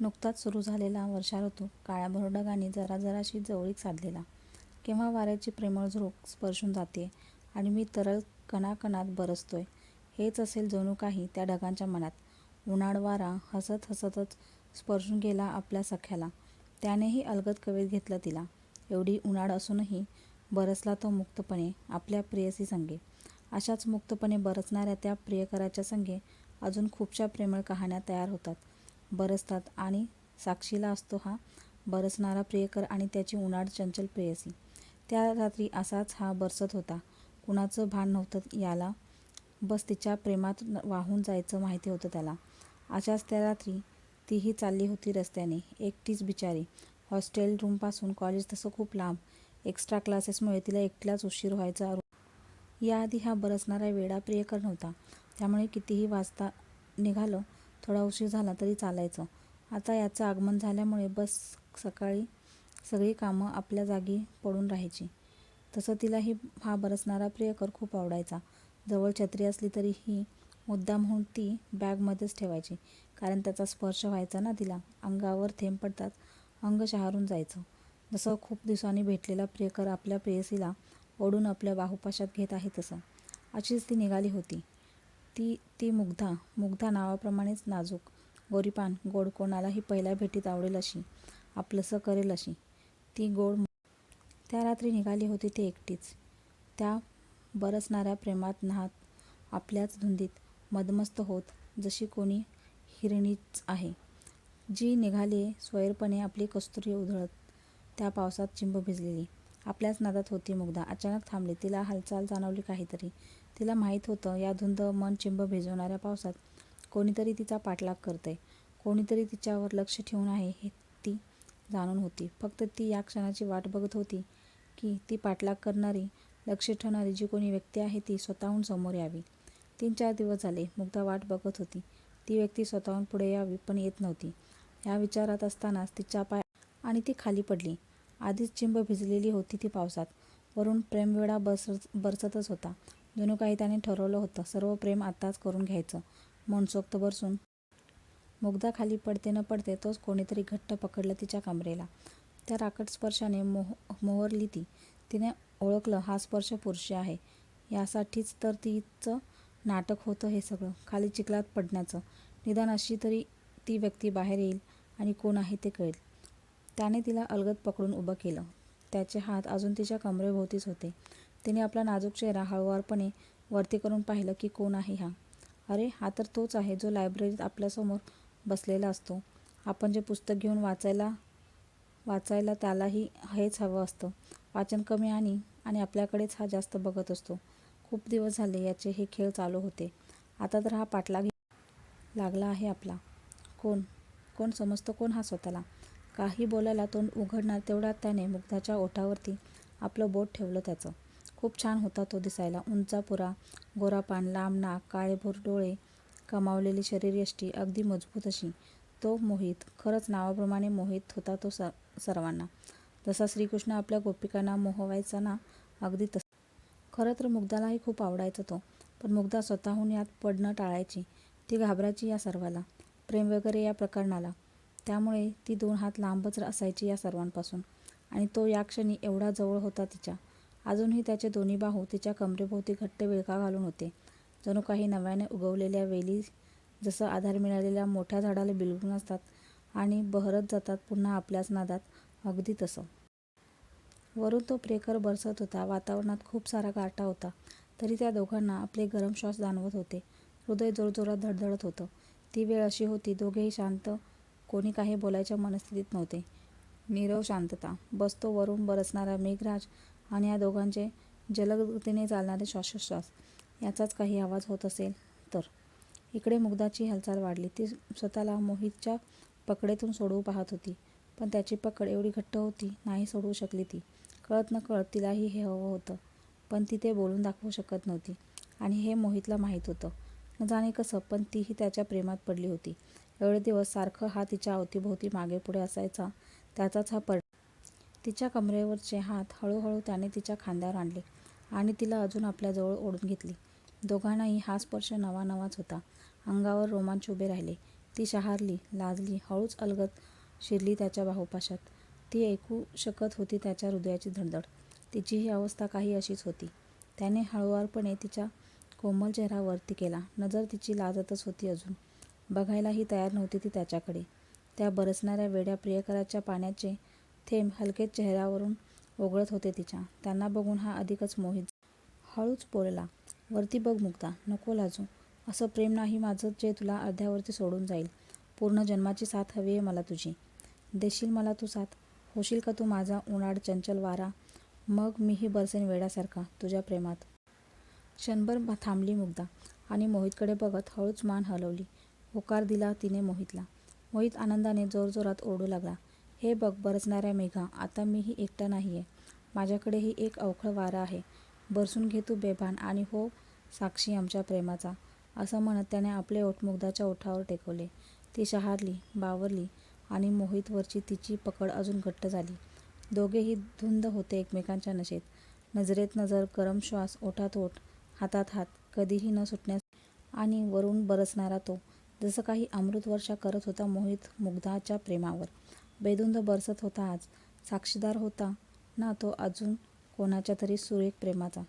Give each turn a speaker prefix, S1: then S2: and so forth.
S1: नुकताच सुरू झालेला वर्षा ऋतू काळ्याभोर ढगांनी जरा जराशी जवळीक साधलेला. केव्हा वाऱ्याची प्रेमळ झोप स्पर्शून जाते आणि मी तरल कणाकणात बरसतोय हेच असेल जणू काही त्या ढगांच्या मनात. उन्हाळ वारा हसत हसतच स्पर्शून गेला आपल्या सख्याला. त्यानेही अलगद कवेत घेतलं तिला. एवढी उन्हाळ असूनही बरसला तो मुक्तपणे आपल्या प्रेयसीसंगे. अशाच मुक्तपणे बरसणाऱ्या त्या प्रियकराच्या संगे अजून खूपशा प्रेमळ कहाण्या तयार होतात, बरसतात आणि साक्षीला असतो हा बरसणारा प्रियकर आणि त्याची उन्हाळ चंचल प्रेयसी. त्या रात्री असाच हा बरसत होता. कुणाचं भान नव्हतं याला. बस तिच्या प्रेमात वाहून जायचं माहिती होतं त्याला. अशाच त्या रात्री तीही चालली होती रस्त्याने. एकटीच बिचारी. हॉस्टेल रूमपासून कॉलेज तसं खूप लांब. एक्स्ट्रा क्लासेसमुळे तिला एकटीलाच उशीर व्हायचा याआधी हा बरसणारा वेडा प्रियकर नव्हता. त्यामुळे कितीही वाजता निघालं, थोडा उशीर झाला तरी चालायचं. आता याचं आगमन झाल्यामुळे बस सकाळी सगळी कामं आपल्या जागी पडून राहायची. तसं तिलाही हा बरसणारा प्रियकर खूप आवडायचा. जवळ छत्री असली तरीही मुद्दामहून ती बॅगमध्येच ठेवायची. कारण त्याचा स्पर्श व्हायचा ना तिला. अंगावर थेंब पडताच अंग शहारून जायचं. जसं खूप दिवसांनी भेटलेला प्रियकर आपल्या प्रेयसीला ओढून आपल्या बाहुपाशात घेत आहे तसं. अशीच ती निघाली होती. ती ती मुग्धा. मुग्धा नावाप्रमाणेच नाजूक, गोरीपान, गोड, कोणालाही पहिल्या भेटीत आवडेल अशी, आपलंसं करेल अशी ती गोड त्या रात्री निघाली होती ती एकटीच. त्या बरसणाऱ्या प्रेमात न्हात, आपल्याच धुंदीत मदमस्त होत, जशी कोणी हिरणीच आहे, जी निघाली स्वैरपणे आपली कस्तुरी उधळत. त्या पावसात चिंब भिजलेली. आपल्याच नादात होती मुग्धा. अचानक थांबली. तिला हालचाल जाणवली काहीतरी. तिला माहीत होतं या धुंद मन चिंब भिजवणाऱ्या पावसात कोणीतरी तिचा पाठलाग करते कोणीतरी तिच्यावर लक्ष ठेवून आहे हे ती जाणून होती. फक्त ती या क्षणाची वाट बघत होती की ती पाठलाग करणारी, लक्ष ठेवणारी जी कोणी व्यक्ती आहे ती स्वतःहून समोर यावी. तीन चार दिवस झाले मुग्धा वाट बघत होती. ती व्यक्ती स्वतःहून पुढे यावी पण येत नव्हती. या विचारात असतानाच तिच्या पाय आणि ती खाली पडली. आधीच चिंब भिजलेली होती ती पावसात. वरून प्रेमवेडा बरसतच होता. जणू काही त्याने ठरवलं होतं सर्व प्रेम आत्ताच करून घ्यायचं. मनसोक्त बरसून मुग्धा खाली पडते न पडते तोच कोणीतरी घट्ट पकडलं तिच्या कमरेला. त्या राकट स्पर्शाने मोहरली ती. तिने ओळखलं हा स्पर्श पुरुषी आहे. यासाठीच तर तिचं नाटक होतं हे सगळं. खाली चिखलात पडण्याचं. निदान अशी तरी ती व्यक्ती बाहेर येईल आणि कोण आहे ते कळेल. त्याने तिला अलगद पकडून उभं केलं. त्याचे हात अजून तिच्या कमरेभोवतीच होते. तिने आपला नाजूक चेहरा हळूवारपणे वरती करून पाहिलं की कोण आहे हा? अरे हा तर तोच आहे जो लायब्ररीत आपल्यासमोर बसलेला असतो. आपण जे पुस्तक घेऊन वाचायला वाचायला त्यालाही हेच हवं असतं. वाचन कमी आणि आणि आपल्याकडेच हा जास्त बघत असतो. खूप दिवस झाले याचे हे खेळ चालू होते. आता तर हा पाठलाग लागला आहे आपला. कोण? कोण समजतो कोण हा स्वतःला? काही बोलायला तोंड उघडणार तेवढ्यात त्याने मुग्धाच्या ओठावरती आपलं बोट ठेवलं त्याचं. खूप छान होता तो दिसायला. उंचा पुरा गोरापान, लांब नाक, काळेभोर डोळे, कमावलेली शरीरयष्टी अगदी मजबूत अशी. तो मोहित. खरंच नावाप्रमाणे मोहित होता तो सर्वांना. जसा श्रीकृष्ण आपल्या गोपिकांना मोहवायचा ना अगदी तसं खरं तर मुग्धालाही खूप आवडायचा तो. पण मुग्धा स्वतःहून यात पडणं टाळायची. ती घाबरायची या सर्वाला. प्रेम वगैरे या प्रकरणाला. त्यामुळे ती दोन हात लांबच असायची या सर्वांपासून. आणि तो या क्षणी एवढा जवळ होता तिच्या. अजूनही त्याचे दोन्ही बाहू तिच्या कमरेभोवती घट्ट विळखा घालून होते. जणू काही नव्याने उगवलेल्या वेली जसं आधार मिळालेल्या मोठ्या झाडाला बिलगून असतात आणि बहरत जातात पुन्हा आपल्याच नादात, अगदी तसं. वरून तो प्रेकर बरसत होता. वातावरणात खूप सारा गारठा होता. तरी त्या दोघांना आपले गरम श्वास जाणवत होते. हृदय जोरजोरात धडधडत होतं. ती वेळ अशी होती दोघेही शांत कोणी काही बोलायच्या मनस्थितीत नव्हते. नीरव शांतता. बसतो वरून बरसणारा मेघराज आणि या दोघांचे जलदगतीने चालणारे श्वासोच्छ्वास याचाच काही आवाज होत असेल तर. इकडे मुग्धाची हालचाल वाढली. ती स्वतःला मोहितच्या पकडेतून सोडवू पाहत होती. पण त्याची पकड एवढी घट्ट होती नाही सोडवू शकली ती. कळत न कळत तिलाही हे हवं होतं. पण ती ते बोलून दाखवू शकत नव्हती. आणि हे मोहितला माहीत होतं. न जाणे कसं पण तीही त्याच्या प्रेमात पडली होती. एवढे दिवस सारखं हा तिच्या अवतीभोवती मागेपुढे असायचा त्याचाच हा पड तिच्या कमरेवरचे हात हळूहळू त्याने तिच्या खांद्यावर आणले आणि तिला अजून आपल्याजवळ ओढून घेतली. दोघांनाही हा स्पर्श नवा नवाच होता. अंगावर रोमांच उभे राहिले. ती शहारली, लाजली, हळूच अलगत शिरली त्याच्या बाहुपाशात. ती ऐकू शकत होती त्याच्या हृदयाची धडधड. तिचीही अवस्था काही अशीच होती. त्याने हळुवारपणे तिच्या कोमल चेहरा वरती केला. नजर तिची लाजतच होती अजून. बघायलाही तयार नव्हती ती त्याच्याकडे. त्या बरसणाऱ्या वेड्या प्रियकराच्या पाण्याचे थेंब हलकेच चेहऱ्यावरून ओघळत होते तिच्या. त्यांना बघून हा अधिकच मोहित हळूच बोलला, वरती बघ मुक्ता नको लाजू. असं प्रेम नाही माझं जे तुला अर्ध्यावरती सोडून जाईल. पूर्ण जन्माची साथ हवी आहे मला तुझी. देशील मला तू साथ? होशील का तू माझा उन्हाळ चंचल वारा? मग मीही बरसेन वेड्यासारखा तुझ्या प्रेमात. क्षणभर थांबली मुग्धा आणि मोहितकडे बघत हळूच मान हलवली. होकार दिला तिने मोहितला. मोहित आनंदाने जोरजोरात ओरडू लागला. हे बघ बरसणाऱ्या मेघा, आता मीही एकटा नाही आहे माझ्याकडेही एक अवखळ वारा आहे. बरसून घे तू बेभान आणि हो साक्षी आमच्या प्रेमाचा. असं म्हणत त्याने आपले ओठ मुग्धाच्या ओठावर टेकवले. ती शहारली, बावरली आणि मोहितवरची तिची पकड अजून घट्ट झाली. दोघेही धुंद होते एकमेकांच्या नशेत. नजरेत नजर, गरम श्वास, ओठात ओठ, हातात हात, कधीही न सुटण्यास आणि वरून बरसणारा तो, जसं काही अमृतवर्षा करत होता मोहित मुग्धाच्या प्रेमावर. बेदुंद बरसत होता आज. साक्षीदार होता ना तो अजून कोणाच्या तरी सुरेख प्रेमाचा.